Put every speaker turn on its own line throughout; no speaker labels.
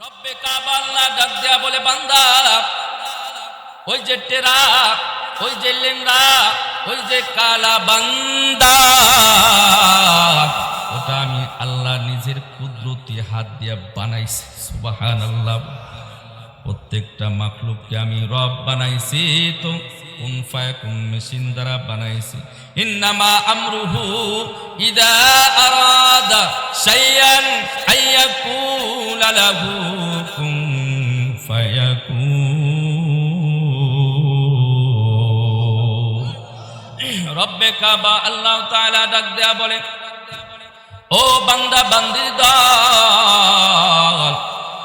রব্বে কাবা আল্লাহ ডাক দেয়া বলে, বান্দা, ওই যে টেরা, ওই যে লেংরা ওই যে কালা বান্দা, ওটা আমি আল্লাহ নিজের কুদরতি হাত দিয়ে বানাইছি সুবাহান আল্লাহ প্রত্যেকটা মাকলুককে আমি রব বানাইছি, তো কোন ফায়াকুন মেশিন দ্বারা বানাইছি। ইন্নামা আমরুহু ইদা আরাদা শাইয়ান আইয়াকুলা লাহু কুন ফায়াকুন রব্বে কাবা আল্লাহ তাআলা ডাক দেয়া বলে, ও বান্দা, বান্দির দল,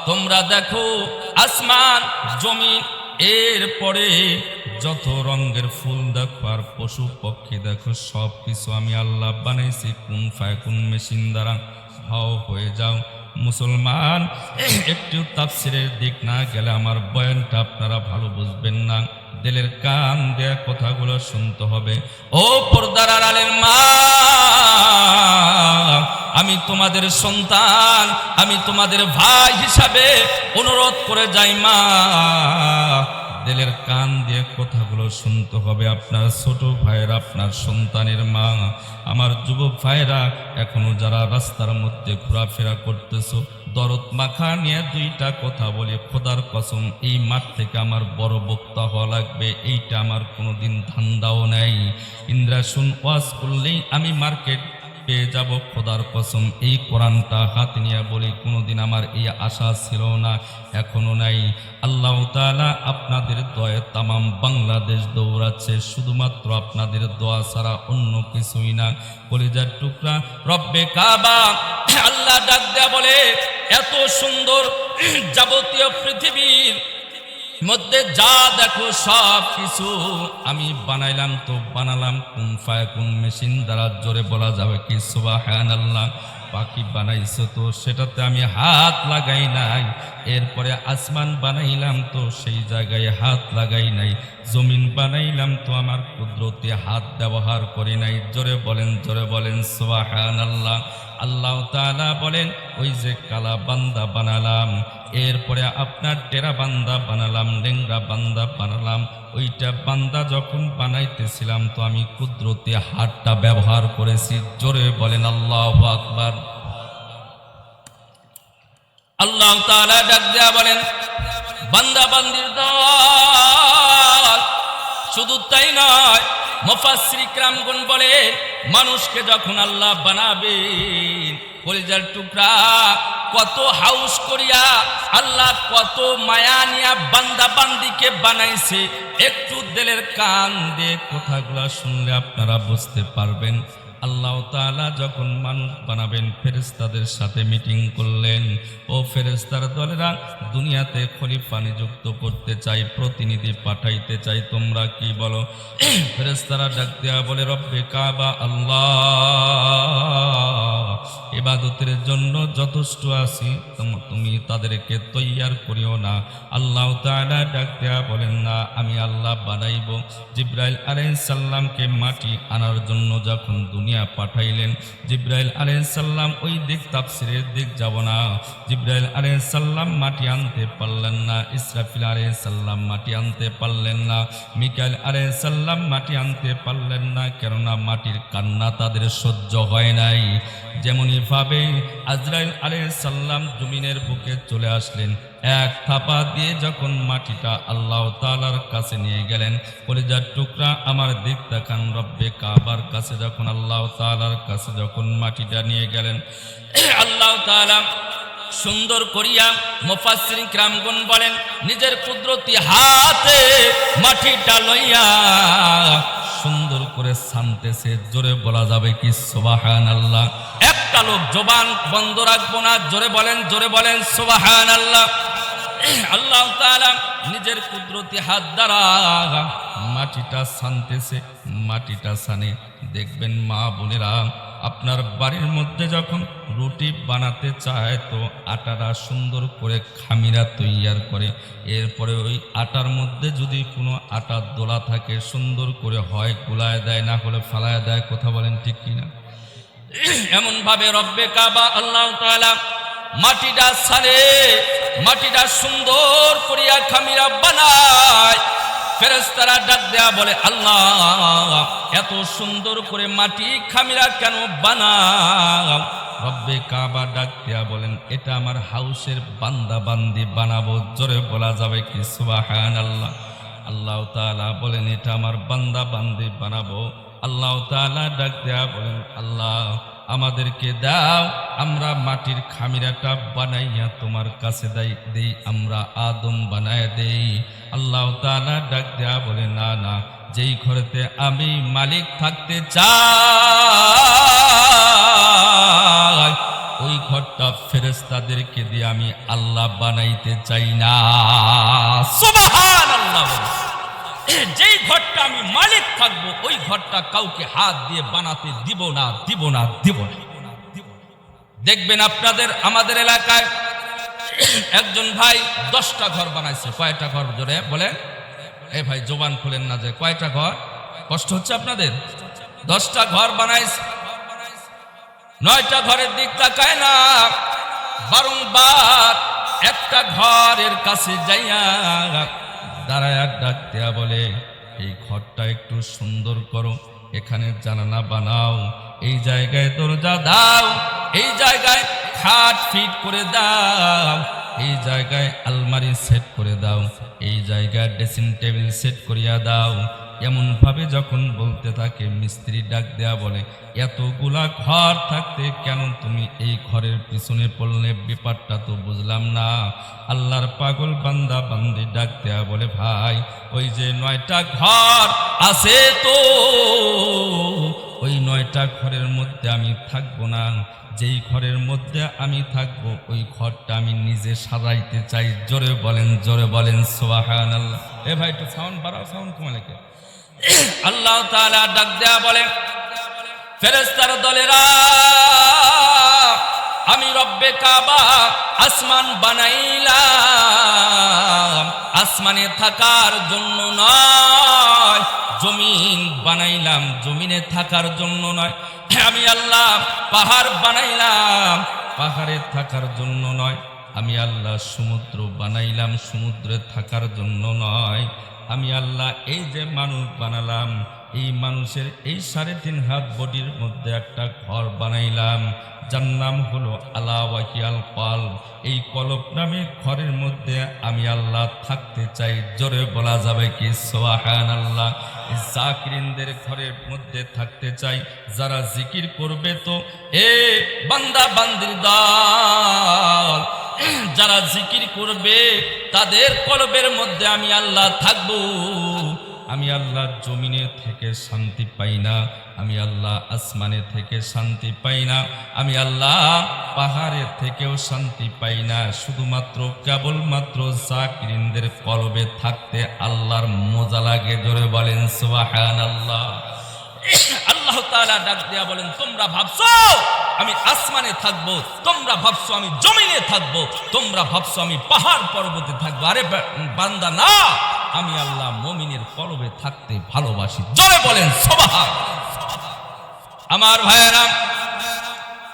তোমরা দেখো আসমান, জমিন, এর পরে যত রঙের ফুল দেখো আর পশু পক্ষী দেখো সব কিছু আমি আল্লাহ বানাইছি। কোন ফায় কোন মেশিন দ্বারা। হাও, হয়ে যাও। মুসলমান একটু তাফসিরের দিক না গেলে আমার বয়ানটা আপনারা ভালো বুঝবেন না। দিলের কান দেয়া কথাগুলো শুনতে হবে। ও পর্দার আড়ালের মা, আমি তোমাদের সন্তান, আমি তোমাদের ভাই হিসাবে অনুরোধ করে যাই মা। দিলের কান দিয়ে কথাগুলো শুনতে হবে। আপনার ছোট ভাইয়ের, আপনার সন্তানের মা, আমার যুবক ভাইয়েরা, এখনও যারা রাস্তার মধ্যে ঘোরাফেরা করতেছো, দরদ মাখা নিয়ে দুইটা কথা বলি। খোদার কসম, এই মাঠ থেকে আমার বড় বক্তা হওয়া লাগবে, এইটা আমার কোনোদিন ধান্দাও নেই। ইন্দ্রাসুন ওয়াজ করলেই আমি মার্কেট পেয়ে যাব খোদার কসম। এই কোরআনটা হাত নিয়ে বলি, কোনোদিন আমার এই আশা ছিল না, এখনও নাই। আল্লাহ তাআলা আপনাদের দয়ে তামাম বাংলাদেশ দৌড়াচ্ছে, শুধুমাত্র আপনাদের দোয়া ছাড়া অন্য কিছুই না। কলিজার টুকরা রব্বে কাবা, আল্লাহ ডাক দেয়া বলে, এত সুন্দর যাবতীয় পৃথিবীর মধ্যে যা দেখো সব কিছু আমি বানাইলাম, তো বানালাম। কোন ফায় কোন মেশিন দ্বারা জোরে বলা যাবে কি? সুবাহান আল্লাহ পাখি বানাইছো তো, সেটাতে আমি হাত লাগাই নাই। এরপরে আসমান বানাইলাম তো, সেই জায়গায় হাত লাগাই নাই। জমিন বানাইলাম তো, আমার কুদরতে হাত ব্যবহার করি নাই। জোরে বলেন জোরে বলেন সুবাহান আল্লাহ আল্লাহ তাআলা বলেন, ওই যে কালা বান্দা বানালাম এরপরে আপনার টেরা বান্দা বানালাম ডেংরা বান্দা বানালাম। ওইটা বান্দা যখন বানাইতেছিলাম তো আমি কুদরতে হাতটা ব্যবহার করেছি। জোরে বলেন, আল্লাহ আকবার। আল্লাহ তাআলা ডাক দেয়া বলেন, বান্দা বান্দির দল শুধু তাই নয় মোফাশ্রী ক্রামগুন বলে, মানুষকে যখন আল্লাহ বানাবে কলিজার টুকরা, কত হাউস করিয়া, আল্লাহ কত মায়া নিয়া বান্দা বান্দিকে বানাইছে, একটু দেলের কান দিয়ে কথাগুলা শুনলে আপনারা বুঝতে পারবেন। আল্লাহ তালা যখন মানুষ বানাবেন ফেরেস্তাদের সাথে মিটিং করলেন। ও ফেরেস্তার দলেরা দুনিয়াতে খলিফা নিযুক্ত করতে চাই প্রতিনিধি পাঠাইতে চাই তোমরা কি বলো? ফেরেস্তারা ডাক দেয়া বলে, রব্বে কাবা আল্লাহ। ইবাদতের জন্য যথেষ্ট আছি তুমি তাদেরকে তৈয়ার করিও না। আল্লাহ তাআলা ডাক বলেন, না, আমি আল্লাহ বানাইব। জিব্রাইল আলাইহিস সাল্লামকে মাটি আনার জন্য যখন দুনিয়া পাঠাইলেন, জিব্রাইল আলাইহিস সাল্লাম ওই দিক তাফসিরের দিক যাব না। জিব্রাইল আলাইহিস সাল্লাম মাটি আনতে পারলেন না, ইসরাফিল আলাইহিস সাল্লাম মাটি আনতে পারলেন না, মিকাইল আলাইহিস সাল্লাম মাটি আনতে পারলেন না, কেননা মাটির কান্না তাদের সহ্য হয় নাই। যেমনই ভাবে আজরাইল সাল্লাম জমিনের বুকে চলে আসলেন। এক থাপা দিয়ে যখন মাটিটা আল্লাহ তাআলার কাছে নিয়ে গেলেন, কলিজার টুকরা আমার দিক দেখান রব্বে কাবার কাছে। যখন আল্লাহ তাআলার কাছে যখন মাটিটা নিয়ে গেলেন, আল্লাহ তাআলা সুন্দর করিয়া মুফাসসির কিরামগণ বলেন, নিজের কুদরতি হাতে মাটিটা লইয়া সুন্দর করে শান্তেছে জোরে বলা যাবে কি সোবাহান আল্লাহ একটা লোক জবান বন্ধ রাখব না, জোরে বলেন জোরে বলেন সোবাহান আল্লাহ আল্লাহ নিজের কুদরতি হাত দ্বারা মাটিটা শান্তেছে মাটিটা সানে দেখবেন মা বোনেরা আপনার বাড়ির মধ্যে যখন রুটি বানাতে চায় তো আটাটা সুন্দর করে খামিরা তৈয়ার করে। এরপরে ওই আটার মধ্যে যদি কোনো আটার দোলা থাকে, সুন্দর করে হয়, গুলায় দেয়, না হলে ফালায় দেয়, কথা বলেন ঠিক কিনা? এমন ভাবে রব্বে কাবা আল্লাহ মাটিটা সারে, মাটিটা সুন্দর করিয়া খামিরা বানায়। ফেরেস্তারা ডাক দেয়া বলে, আল্লাহ, এত সুন্দর করে মাটি খামিরা কেন বানাও? রব্বে কাবা ডাক দেয়া বলেন, এটা আমার হাউসের বান্দা বান্দি বানাবো। জোরে বলা যাবে কি? সুবাহান আল্লাহ আল্লাহ তাআলা বলেন, এটা আমার বান্দা বান্দি বানাবো। আল্লাহ তাআলা ডাক দেয়া বলেন, আল্লাহ আমাদেরকে দাও, আমরা মাটির খামিরাটা বানাইয়া তোমার কাছে দেই দেই, আমরা আদম বানায় দেই আল্লাহ তাআলা ডাক দেয়া বলে, না না, যেই ঘরেতে আমি মালিক থাকতে চাই, ওই ঘরটা ফেরেস্তাদেরকে দিয়ে আমি আল্লাহ বানাইতে চাই না সুবহানাল্লাহ বলে। যেই ঘরটা আমি মালিক থাকব, ওই ঘরটা কাউকে হাত দিয়ে বানাতে দিব না দিব না দিব না। দেখবেন আপনাদের, আমাদের এলাকায় একজন ভাই দশটা ঘর বানাইছে। কয়টা ঘর জোরে বলে এ ভাই, জোবান খুলেন না যে, কয়টা ঘর? কষ্ট হচ্ছে আপনাদের? দশটা ঘর বানাইছে। নয়টা ঘরের দিক তাকায় না। বারংবার একটা ঘরের কাছে যাইয়া দাঁড়ায় ডাক দেয়া বলে, এই ঘরটা একটু সুন্দর করো এখানে জানানা বানাও, এই জায়গায় দরজা দাও, এই জায়গায় খাট ফিট করে দাও, এই জায়গায় আলমারি সেট করে দাও, এই জায়গায় ড্রেসিং টেবিল সেট করিয়া দাও এমন ভাবে যখন বলতে থাকে, মিস্ত্রি ডাক দেয়া বলে, এতগুলা ঘর থাকতে কেন তুমি এই ঘরের পিছনে পড়লে? ব্যাপারটা তো বুঝলাম না। আল্লাহর পাগল বান্দা বান্দি ডাক দেয়া বলে, ভাই, ওই যে নয়টা ঘর আছে তো, ওই নয়টা ঘরের মধ্যে আমি থাকব না। যেই ঘরের মধ্যে আমি থাকব, ওই ঘরটা আমি নিজে সাজাইতে চাই। জোরে বলেন জোরে বলেন সোহান আল্লাহ এ ভাই, একটু সাউন্ড বাড়াও সাউন্ড লেখে আল্লাহ তাআলা ডাক দেয়া বলে ফেরেস্তার দলেরা, আমি রব্বে কাবা আসমান বানাইলাম। আসমানে থাকার জন্য নয়, জমিন বানাইলাম। জমিনে থাকার জন্য নয়, আমি আল্লাহ পাহাড় বানাইলাম। পাহাড়ে থাকার জন্য নয়। আমি আল্লাহ সমুদ্র বানাইলাম, সমুদ্রে থাকার জন্য নয়। আমি আল্লাহ এই যে মানুষ বানালাম, এই মানুষের এই সাড়ে তিন হাত বডির মধ্যে একটা ঘর বানাইলাম, যার নাম হলো আলা ওয়াকিয়াল কল এই কলব নামে ঘরের মধ্যে আমি আল্লাহ থাকতে চাই, জোরে বলা যাবে কি? সোহান আল্লাহ জাকিরিনদের ঘরের মধ্যে থাকতে চাই, যারা জিকির করবে তো, এ বান্দা, বান্দির দল। যারা জিকির করবে, তাদের কলবের মধ্যে আমি আল্লাহ থাকব। আমি আল্লাহ জমিনে থেকে শান্তি পাই না, আমি আল্লাহ আসমানে থেকে শান্তি পাই না, আমি আল্লাহ পাহাড়ের থেকেও শান্তি পাই না। শুধুমাত্র কেবলমাত্র জাকিরিনদের কলবে থাকতে আল্লাহর মজা লাগে, জোরে বলেন সুবাহান আল্লাহ আল্লাহ তাআলা ডাক দেয়া বলেন, তোমরা ভাবছ আমি আসমানে থাকব? তোমরা ভাবছ আমি জমিনে থাকব? তোমরা ভাবছ আমি পাহাড় পর্বতে থাকব? আরে বান্দা, না! আমি আল্লাহ মমিনের কলবে থাকতে ভালোবাসি। জোরে বলেন সবাহা আমার ভাইয়েরা,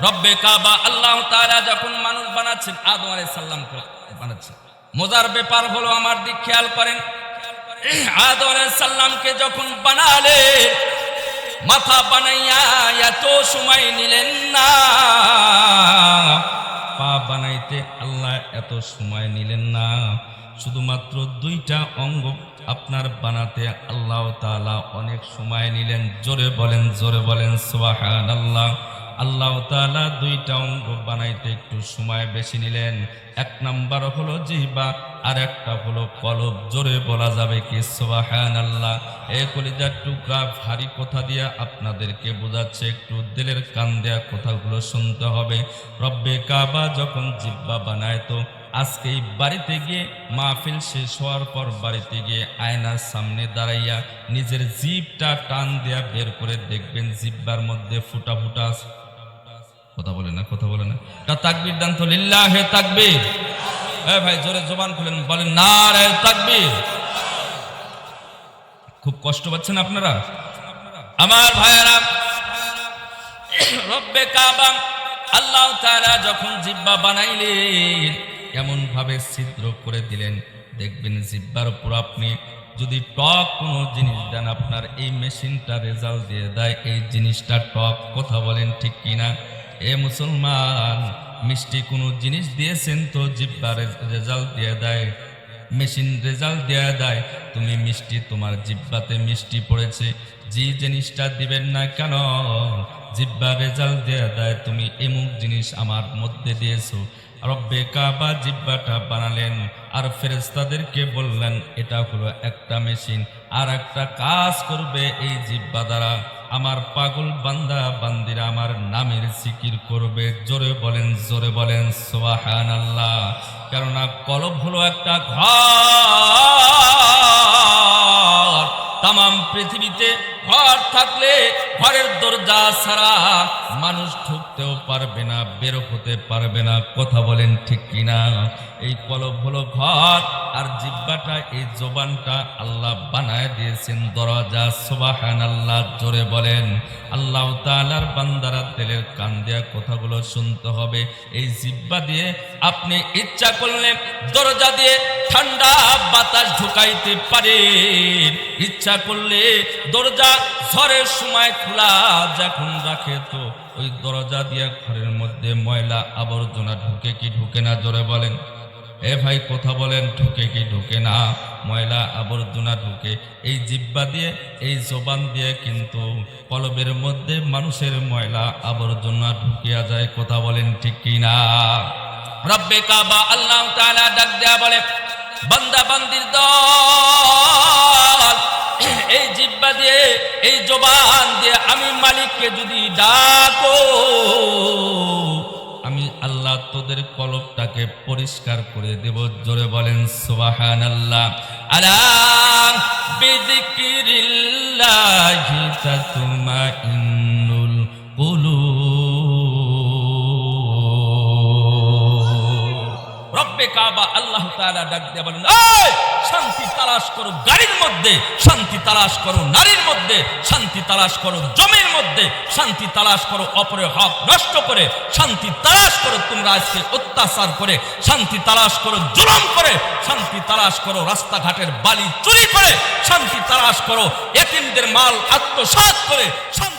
রব্বে কাবা আল্লাহ তাআলা যখন মানুষ বানাচ্ছেন, আদম আলাইহিস সালামকে বানাচ্ছেন। মজার ব্যাপার হলো, আমার দিক খেয়াল করেন, আদম আলাইহিস সালামকে যখন বানালে মাথা বানাইয়া এত সময় নিলেন না। পা বানাইতে আল্লাহ এত সময় নিলেন না। শুধুমাত্র দুইটা অঙ্গ আপনার বানাতে আল্লাহ তাআলা অনেক সময় নিলেন। জোরে বলেন জোরে বলেন সুবহান আল্লাহ আল্লাহ তাআলা দুইটা অঙ্গ বানাইতে একটু সময় বেশি নিলেন। এক নাম্বার হলো জিহবা। আর একটা হলো কলব, জোরে বলা যাবে কি? সুবহান আল্লাহ এ কলিজার টুকরা ভারী কথা দিয়া আপনাদেরকে বোঝাচ্ছে, একটু দিলের কান দেয়া কথাগুলো শুনতে হবে। রব্বে কাবা যখন জিব্বা বানায় তো আজকে এই বাড়িতে গিয়ে মাহফিল শেষ হওয়ার পর বাড়িতে গিয়ে আয়নার সামনে দাঁড়াইয়া নিজের জিভটা টান দেয়া বের করে দেখবেন জিব্বার মধ্যে ফুটা ফুটা কথা বলে না, কথা বলে না। তা তাকবির দান তো লিল্লাহে তাকবীর। এ ভাই, জোরে জবান খুলেন, বলেন না রে তাকবীর। খুব কষ্ট পাচ্ছেন আপনারা? আমার ভাইয়েরা, রব্বে কাবা, আল্লাহ তাআলা যখন জিব্বা বানাইলেন, এমনভাবে ছিদ্র করে দিলেন। দেখবেন জিব্বার উপর আপনি যদি টক কোনো জিনিস দেন, আপনার এই মেশিনটা রেজাল্ট দিয়ে দেয়, এই জিনিসটা টক, কথা বলেন ঠিক কিনা? এ মুসলমান মিষ্টি কোনো জিনিস দিয়েছেন তো জিব্বা রেজাল্ট দিয়ে দেয়। মেশিন রেজাল্ট দেয়া দেয়। তুমি মিষ্টি, তোমার জিব্বাতে মিষ্টি পড়েছে। যে জিনিসটা দিবেন না কেন? জিব্বা রেজাল্ট দেয়া দেয়। তুমি এমুক জিনিস আমার মধ্যে দিয়েছ। রব্বে কাবা জিব্বাটা বানালেন। আর ফেরেস্তাদেরকে বললেন, এটা হলো একটা মেশিন। আর একটা কাজ করবে এই জিব্বা দ্বারা। আমার পাগল বান্দা বান্দিরা আমার নামের সিকির করবে। জোরে বলেন জোরে বলেন সোহান আল্লাহ কেননা কলব হলো একটা ঘর। তাম পৃথিবীতে ঘর থাকলে ঘরের দরজা ছাড়া মানুষ পারবে না, বের হতে পারবে না, কথা বলেন ঠিক কিনা? এই কলব হলো ঘর, আর জিব্বাটা, এই জবানটা আল্লাহ বানায় দিয়েছেন দরজা সুবাহান আল্লাহ জোরে বলেন। আল্লাহ তালার বান্দারা তেলের কান দেয়া কথাগুলো শুনতে হবে। এই জিব্বা দিয়ে আপনি ইচ্ছা করলে দরজা দিয়ে ঠান্ডা বাতাস ঢুকাইতে পারেন। ইচ্ছা করলে দরজা ঝড়ের সময় খোলা যখন রাখে তো ওই দরজা দিয়ে ঘরের মধ্যে ময়লা আবর্জনা ঢুকে কি ঢুকে না? জোরে বলেন। এ ভাই কথা বলেন, ঢুকে কি ঢুকে না? ময়লা আবর্জনা ঢুকে। এই জিব্বা দিয়ে, এই জবান দিয়ে কিন্তু কলবের মধ্যে মানুষের ময়লা আবর্জনা ঢুকিয়া যায়। কথা বলেন ঠিক কি না? রব্বে কাবা আল্লাহ ডাক দেয়া বলে, বান্দা, বান্দির দল এই জিব্বা দিয়ে, এই জবান দিয়ে আমি মালিককে যদি ডাকো, আমি আল্লাহ তোদের কলবটাকে পরিষ্কার করে দেব। জোরে বলেন সোবাহান আল্লাহ আলা তুমা তাতমাইন্নুল রব্বে কাবা আল্লাহ তাআলা ডাক দিয়ে বলেন শান্তি তালাশ করো গাড়ির মধ্যে, শান্তি তালাশ করো নারীর মধ্যে, শান্তি তালাশ করো জমির মধ্যে, শান্তি তালাশ করো অপরের হক নষ্ট করে, শান্তি তালাশ করো তোমরা আজকে অত্যাচার করে, শান্তি তালাশ করো জুলুম করে, শান্তি তালাশ করো রাস্তাঘাটের বালি চুরি করে, শান্তি তালাশ করো এতিমদের মাল আত্মসাৎ করে, শান্তি